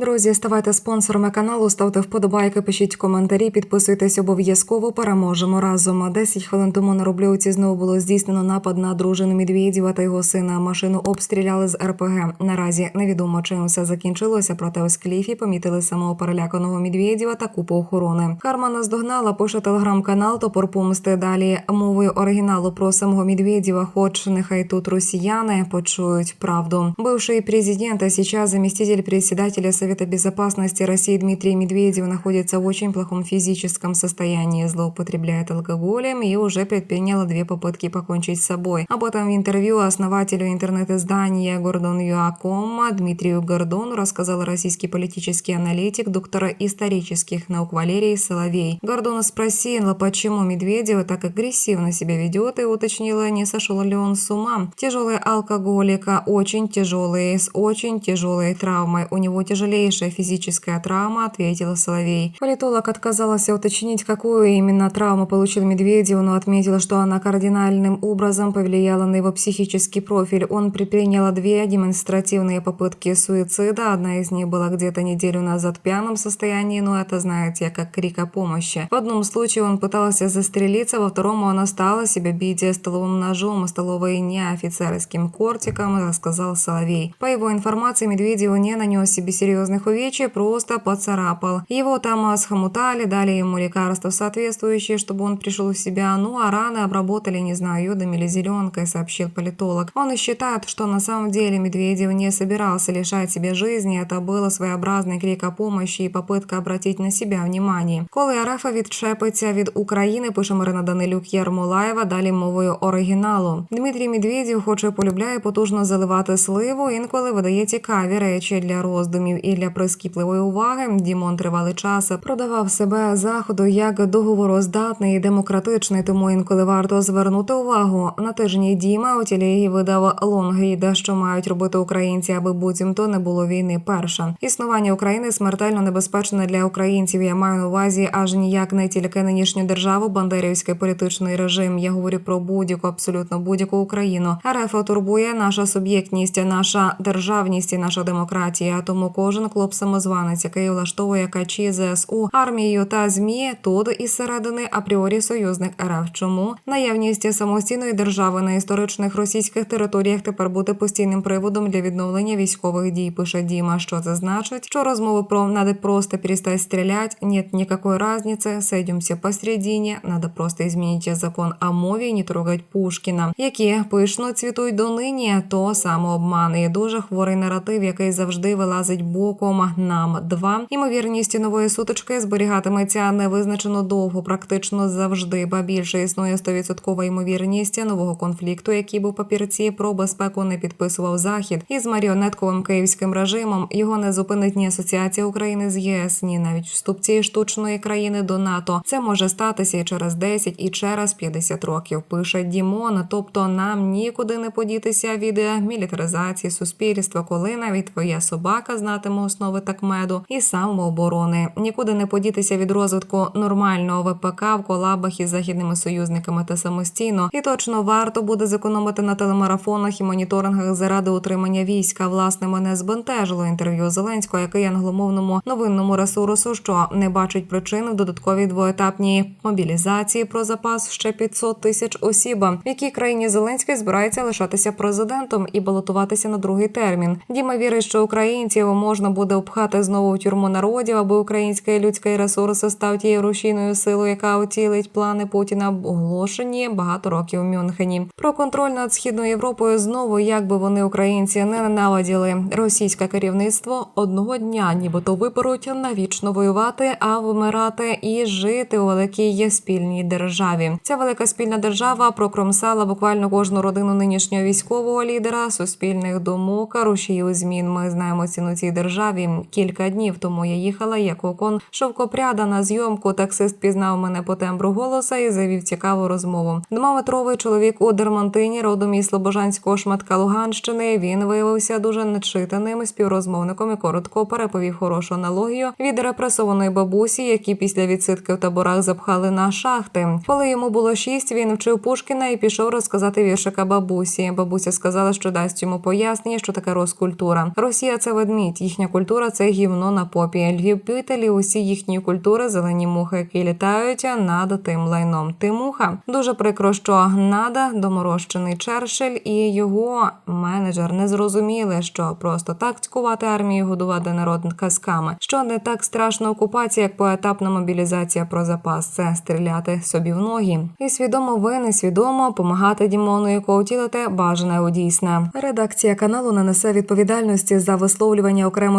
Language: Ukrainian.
Друзі, ставайте спонсорами каналу, ставте вподобайки, пишіть коментарі, підписуйтесь обов'язково. Переможемо разом. 10 хвилин тому на Рубльовці знову було здійснено напад на дружину Медведєва та його сина. Машину обстріляли з РПГ. Наразі невідомо чим все закінчилося. Проте у скліфі помітили самого переляканого Медведєва та купу охорони. Карма наздогнала, пише телеграм-канал Топор помсти. Далі мовою оригіналу про самого Медведєва, хоч нехай тут росіяни почують правду. Бывший президент, а сейчас заместитель председателя Совета Безопасности России Дмитрий Медведев находится в очень плохом физическом состоянии, злоупотребляет алкоголем и уже предприняла две попытки покончить с собой. Об этом в интервью основателю интернет-издания Гордон.ua.com Дмитрию Гордону рассказал российский политический аналитик, доктор исторических наук Валерий Соловей. Гордона спросила, почему Медведев так агрессивно себя ведет и уточнила, не сошел ли он с ума. Тяжелый алкоголика, очень тяжелый, с очень тяжелой травмой. У него тяжелейшая физическая травма, ответила Соловей. Политолог отказался уточнить, какую именно травму получил Медведев, но отметила, что она кардинальным образом повлияла на его психический профиль. Он предпринял две демонстративные попытки суицида. Одна из них была где-то неделю назад в пьяном состоянии, но это, знаете, как крик о помощи. В одном случае он пытался застрелиться, во втором он стала себя бить столовым ножом, столовой не офицерским кортиком, рассказал Соловей. По его информации, Медведев не нанес себе серьезных увечий, просто поцарапал. Его там схомутали, дали ему лекарства соответствующие, чтобы он пришел в себя, ну а раны обработали, не знаю, йодом или зеленкой, сообщил политолог. Он и считает, что на самом деле Медведев не собирался лишать себя жизни, это было своеобразный крик о помощи и попытка обратить на себя внимание. Коли РФ відчепиться від України, пише Марина Данилюк Ярмолаєва, далі мовою оригіналу. Дмитрій Медведєв, хоч і полюбляє потужно заливати сливу, інколи видає цікаві речі для роздумів і для прискіпливої уваги. Дімон тривалий час продавав себе заходу як договороздатний і демократичний, тому інколи варто звернути увагу. На тижні Діма у тілії видав лонгріда, що мають робити українці, аби буцімто не було війни. Перша існування України смертельно небезпечне для українців. Я маю на увазі аж ніяк не тільки нинішню державу, бандерівський політичний режим. Я говорю про будь-яку абсолютно будь-яку Україну. РФ турбує наша суб'єктність, наша державність і наша демократія. Тому кожен клуб самозванець, який влаштовує качі ЗСУ, армію та змі тут із середини апріорі союзник РФ. Чому наявність самостійної держави на історичних російських територіях тепер буде постійним приводом для відновлення військових дій? Пише Діма. Що це значить? Що розмови про надо просто перестать стрелять? Нет никакой разницы. Сойдемся посередине. Надо просто изменить закон о мові і не трогать Пушкіна, які пишно цвітують донині, то самообман і дуже хворий наратив, який завжди вилазить боком. Нам два імовірність нової сутички зберігатиметься невизначено довго, практично завжди, ба більше існує 100% ймовірність нового конфлікту, який був папірці про безпеку не підписував захід із маріонетковим київським режимом. Його не зупинить ні асоціація України з ЄС, ні навіть вступ цієї штучної країни до НАТО. Це може статися і через 10, і через 50 років. Пише Дімон. Тобто нам нікуди не подітися від мілітаризації суспільства, коли навіть твоя собака знатиме основи такмеду і самооборони. Нікуди не подітися від розвитку нормального ВПК в колабах із західними союзниками та самостійно. І точно варто буде зекономити на телемарафонах і моніторингах заради утримання війська. Власне, мене збентежило інтерв'ю Зеленського, який англомовному новинному ресурсу, що не бачить причин в додатковій двоетапній мобілізації про запас ще 500 тисяч осіб, в якій країні Зеленський збирається лишатися президентом і балотуватися на другий термін. Діма вірить, що українців можна буде обхати знову в тюрму народів, аби український людський ресурс став тією рушійною силою, яка оцілить плани Путіна, оголошені багато років у Мюнхені. Про контроль над східною Європою знову, як би вони українці не ненавиділи російське керівництво одного дня, нібито виберуть навічно воювати, а вмирати і жити у великій спільній державі. Ця велика спільна держава прокромсала буквально кожну родину нинішнього військового лідера, суспільних думок, рушіїв змін. Ми знаємо ціну цій державі. Кілька днів тому я їхала як окон шовкопряда на зйомку. Таксист пізнав мене по тембру голоса і завів цікаву розмову. Двометровий чоловік у Дермантині, родом із Слобожанського шматка Луганщини. Він виявився дуже начитаним співрозмовником і коротко переповів хорошу аналогію від репресованої бабусі, які після відсидки в таборах запхали на шахти. Коли йому було шість, він вчив Пушкіна і пішов розказати віршика бабусі. Бабуся сказала, що дасть йому пояснення, що таке розкультура. Росія це ведмідь, їхня культура це гівно на попі. Любителі усі їхні культури, зелені мухи, які літають над тим лайном. Ти муха. Дуже прикро, що Гнада, доморощений Черчилль і його менеджер не зрозуміли, що просто так цькувати армію, годувати народ казками. Що не так страшна окупація, як поетапна мобілізація про запас. Це стріляти собі в ноги. І свідомо ви несвідомо помагати Дімону, якого втілити бажане у дійсне. Редакція каналу не несе відповідальності за висловлювання